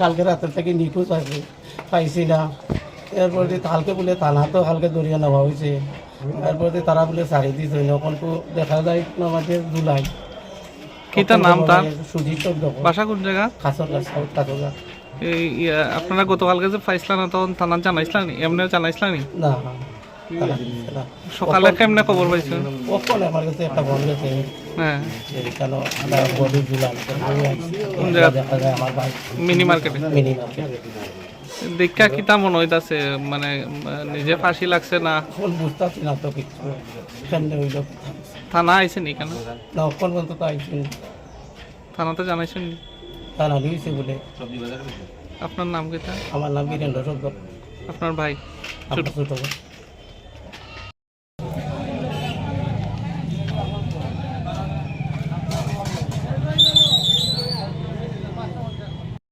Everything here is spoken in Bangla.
কালকে রাতের থেকে নিখোঁজ আছে পাইছি না। এরপর কালকে বলে থানা তো কালকে দরিয়া নেওয়া হয়েছে এরপর তারা বলে সারি দিয়েছে তো দেখা যায় আমাদের জুলাই। নাম তার? সুজিত চন্দ্র বাসা। কোন জায়গা? কাছর সাউথ কাছর এই আপনারা গতকালকে যে তখন থানা জানাইছিলেন? এমনি জানাইছিলেন? না। সকালে কেমনে খবর পাইছেন? আমার কাছে একটা হ্যাঁ। কেন বডি আইছি। কোন জায়গা? দেখা যায় আমার ভাই মিনি মার্কেটে? Mini market. দীক্ষা কিতা মনে হইতাছে? মানে নিজে ফাঁসি লাগছে না? এখন বুঝতেছি না তো কিছু। কেন হইল থানা আইছে নি কেন? না এখন পর্যন্ত তো থানাতে জানাইছেন নি? থানা দিয়েছে বলে। আপনার নাম কিতা? আমার নাম বীরেন্দ্র আপনার ভাই? ছোট ভাই।